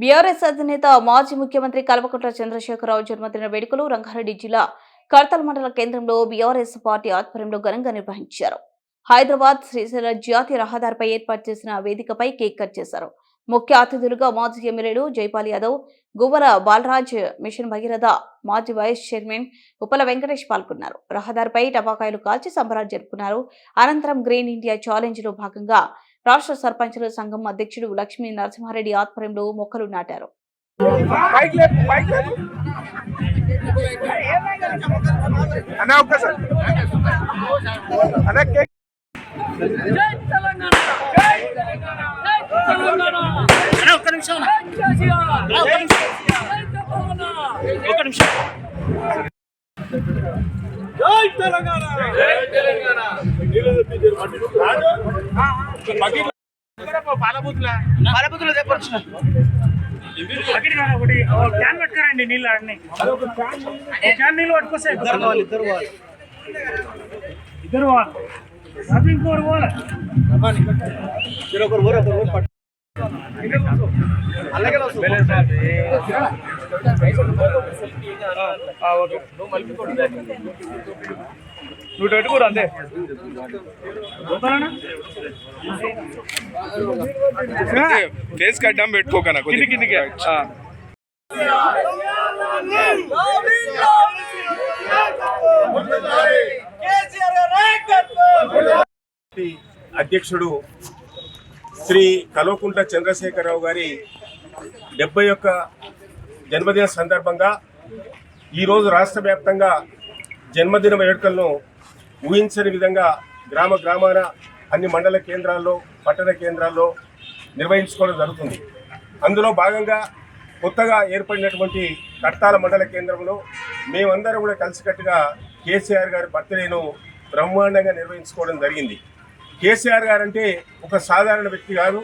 BRS అధినేత మాజీ ముఖ్యమంత్రి కల్వకుంట్ల చంద్రశేఖరరావు జన్మదిన వేడుకలు రంగారెడ్డి జిల్లా కడతల మండల కేంద్రంలో బీఆర్ఎస్ పార్టీ ఆధ్వర్యంలో ఘనంగా నిర్వహించారు. హైదరాబాద్ శ్రీశైల జాతీయ రహదారిపై ఏర్పాటు చేసిన వేదికపై కేక్ కట్ చేశారు. ముఖ్య అతిథులుగా మాజీ ఎమ్మెల్యేలు జైపాల్ యాదవ్ గువ్వల బాలరాజ్ మిషన్ భగీరథ మాజీ వైస్ చైర్మన్ ఉపల వెంకటేష్ పాల్గొన్నారు. రహదారిపై టపాకాయలు కాల్చి సంబరాలు జరుపుకున్నారు. అనంతరం గ్రీన్ ఇండియా ఛాలెంజ్లో భాగంగా రాష్ట్ర సర్పంచుల సంఘం అధ్యక్షుడు లక్ష్మీ నరసింహారెడ్డి ఆధ్వర్యంలో మొక్కలు నాటారు. ఒక్క నిమిషం. ఒక్క నిమిషం జై తెలంగాణ! జై తెలంగాణ! పాలబుద్ధులు చెప్పొచ్చు ఒకటి క్యాన్ పట్టుకురండి నీళ్ళు అన్ని. క్యాన్ నీళ్ళు పట్టుకొస్తే ఇద్దరు ఇద్దరు ఇద్దరు ఒకరు ఒకరు ఊరు అలాగే నువ్వు పెట్టుకోరు అంతే. పోతానా ఫేస్ కడ్డం పెట్టుకోకనా కింది కిందికి పార్టీ అధ్యక్షుడు శ్రీ కల్వకుంట్ల చంద్రశేఖరరావు గారి డెబ్బై ఒక్క జన్మదిన సందర్భంగా ఈరోజు రాష్ట్ర వ్యాప్తంగా జన్మదిన వేడుకలను ఊహించని విధంగా గ్రామ గ్రామాన అన్ని మండల కేంద్రాల్లో పట్టణ కేంద్రాల్లో నిర్వహించుకోవడం జరుగుతుంది. అందులో భాగంగా కొత్తగా ఏర్పడినటువంటి కట్టాల మండల కేంద్రంలో మేమందరం కూడా కలిసికట్టుగా కేసీఆర్ గారి బర్త్డేను బ్రహ్మాండంగా నిర్వహించుకోవడం జరిగింది. కేసీఆర్ గారు అంటే ఒక సాధారణ వ్యక్తి కాదు.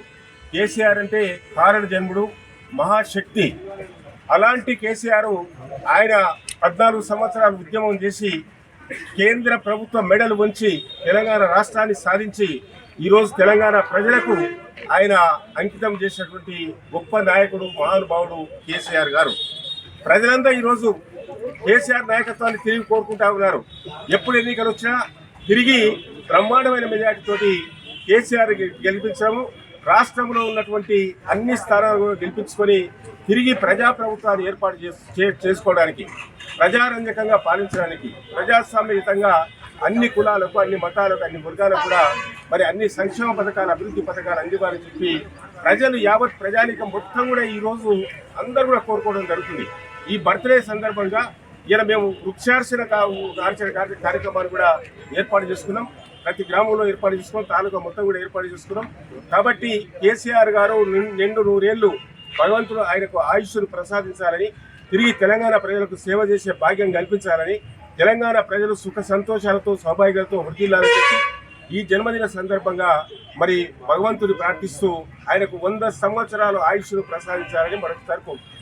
కేసీఆర్ అంటే కారణ జన్ముడు మహాశక్తి. అలాంటి కేసీఆర్ ఆయన పద్నాలుగు సంవత్సరాలు ఉద్యమం చేసి కేంద్ర ప్రభుత్వ మెడలు ఉంచి తెలంగాణ రాష్ట్రాన్ని సాధించి ఈరోజు తెలంగాణ ప్రజలకు ఆయన అంకితం చేసినటువంటి గొప్ప నాయకుడు మహానుభావుడు కేసీఆర్ గారు. ప్రజలంతా ఈరోజు కేసీఆర్ నాయకత్వాన్ని తిరిగి కోరుకుంటా ఉన్నారు. ఎప్పుడు ఎన్నికలు వచ్చినా తిరిగి బ్రహ్మాండమైన మెజార్టీతోటి కేసీఆర్ గెలిపించాము గెలిపించడము రాష్ట్రంలో ఉన్నటువంటి అన్ని స్థానాలు గెలిపించుకొని తిరిగి ప్రజాప్రభుత్వాన్ని ఏర్పాటు చేస్- చే- చేసుకోవడానికి ప్రజారంజకంగా పాలించడానికి ప్రజాస్వామ్యయుతంగా అన్ని కులాలకు అన్ని మతాలకు అన్ని వర్గాలకు కూడా మరి అన్ని సంక్షేమ పథకాలు అభివృద్ధి పథకాలు అందివ్వాలని చెప్పి ప్రజలు యావత్ ప్రజానికం మొత్తం కూడా ఈరోజు అందరూ కూడా కోరుకోవడం జరుగుతుంది. ఈ బర్త్డే సందర్భంగా ఈయన మేము వృక్షార్చన కార్చన కార్యక్రమాన్ని కూడా ఏర్పాటు చేసుకున్నాం. ప్రతి గ్రామంలో ఏర్పాటు చేసుకున్నాం. తాలూకా మొత్తం కూడా ఏర్పాటు చేసుకున్నాం. కాబట్టి కేసీఆర్ గారు రెండు నిండు నూరేళ్ళు భగవంతుడు ఆయనకు ఆయుష్ను ప్రసాదించాలని తిరిగి తెలంగాణ ప్రజలకు సేవ చేసే భాగ్యం కల్పించాలని తెలంగాణ ప్రజలు సుఖ సంతోషాలతో సౌభాగ్యాలతో వృద్ధిల్లాలని చెప్పి ఈ జన్మదిన సందర్భంగా మరి భగవంతుని ప్రార్థిస్తూ ఆయనకు వంద సంవత్సరాలు ఆయుష్ను ప్రసాదించాలని మరొకసారి కోరుకుంటున్నాం.